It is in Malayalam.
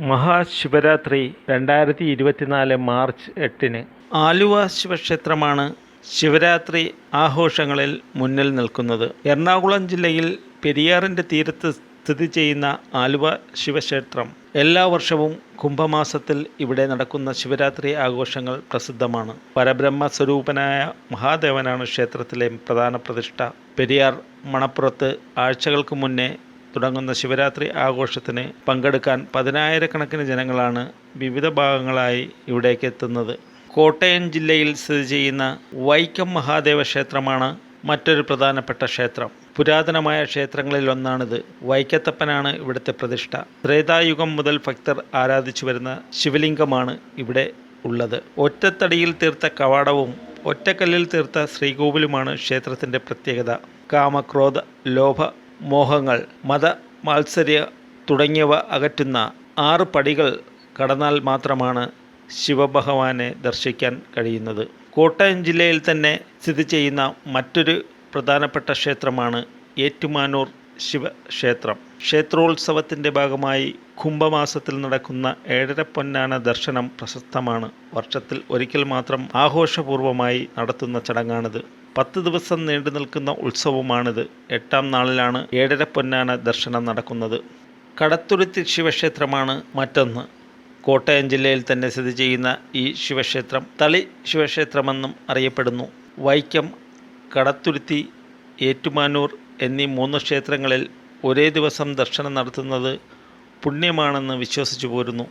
മഹാശിവരാത്രി രണ്ടായിരത്തി ഇരുപത്തിനാല് മാർച്ച് എട്ടിന്. ആലുവ ശിവക്ഷേത്രമാണ് ശിവരാത്രി ആഘോഷങ്ങളിൽ മുന്നിൽ നിൽക്കുന്നത്. എറണാകുളം ജില്ലയിൽ പെരിയാറിന്റെ തീരത്ത് സ്ഥിതി ചെയ്യുന്ന ആലുവ ശിവക്ഷേത്രം എല്ലാ വർഷവും കുംഭമാസത്തിൽ ഇവിടെ നടക്കുന്ന ശിവരാത്രി ആഘോഷങ്ങൾ പ്രസിദ്ധമാണ്. പരബ്രഹ്മ സ്വരൂപനായ മഹാദേവനാണ് ക്ഷേത്രത്തിലെ പ്രധാന പ്രതിഷ്ഠ. പെരിയാർ മണപ്പുറത്ത് ആഴ്ചകൾക്ക് മുന്നേ തുടങ്ങുന്ന ശിവരാത്രി ആഘോഷത്തിന് പങ്കെടുക്കാൻ പതിനായിരക്കണക്കിന് ജനങ്ങളാണ് വിവിധ ഭാഗങ്ങളായി ഇവിടേക്ക് എത്തുന്നത്. കോട്ടയം ജില്ലയിൽ സ്ഥിതി ചെയ്യുന്ന വൈക്കം മഹാദേവ ക്ഷേത്രമാണ് മറ്റൊരു പ്രധാനപ്പെട്ട ക്ഷേത്രം. പുരാതനമായ ക്ഷേത്രങ്ങളിൽ ഒന്നാണിത്. വൈക്കത്തപ്പനാണ് ഇവിടുത്തെ പ്രതിഷ്ഠ. ത്രേതായുഗം മുതൽ ഭക്തർ ആരാധിച്ചു വരുന്ന ശിവലിംഗമാണ് ഇവിടെ ഉള്ളത്. ഒറ്റത്തടിയിൽ തീർത്ത കവാടവും ഒറ്റക്കല്ലിൽ തീർത്ത ശ്രീകോവിലുമാണ് ക്ഷേത്രത്തിന്റെ പ്രത്യേകത. കാമക്രോധ ലോഭ മോഹങ്ങൾ മത മാത്സര്യ തുടങ്ങിയവ അകറ്റുന്ന ആറ് പടികൾ കടന്നാൽ മാത്രമാണ് ശിവഭഗവാനെ ദർശിക്കാൻ കഴിയുന്നത്. കോട്ടയം ജില്ലയിൽ തന്നെ സ്ഥിതി ചെയ്യുന്ന മറ്റൊരു പ്രധാനപ്പെട്ട ക്ഷേത്രമാണ് ഏറ്റുമാനൂർ ശിവക്ഷേത്രം. ക്ഷേത്രോത്സവത്തിന്റെ ഭാഗമായി കുംഭമാസത്തിൽ നടക്കുന്ന ഏഴര പൊന്നാന ദർശനം പ്രശസ്തമാണ്. വർഷത്തിൽ ഒരിക്കൽ മാത്രം ആഘോഷപൂർവമായി നടത്തുന്ന ചടങ്ങാണിത്. പത്ത് ദിവസം നീണ്ടു നിൽക്കുന്ന ഉത്സവമാണിത്. എട്ടാം നാളിലാണ് ഏഴര പൊന്നാന ദർശനം നടക്കുന്നത്. കടത്തുരുത്തി ശിവക്ഷേത്രമാണ് മറ്റൊന്ന്. കോട്ടയം ജില്ലയിൽ തന്നെ സ്ഥിതി ചെയ്യുന്ന ഈ ശിവക്ഷേത്രം തളി ശിവക്ഷേത്രമെന്നും അറിയപ്പെടുന്നു. വൈക്കം കടത്തുരുത്തി ഏറ്റുമാനൂർ എന്നീ മൂന്ന് ക്ഷേത്രങ്ങളിൽ ഒരേ ദിവസം ദർശനം നടത്തുന്നത് പുണ്യമാണെന്ന് വിശ്വസിച്ചു പോരുന്നു.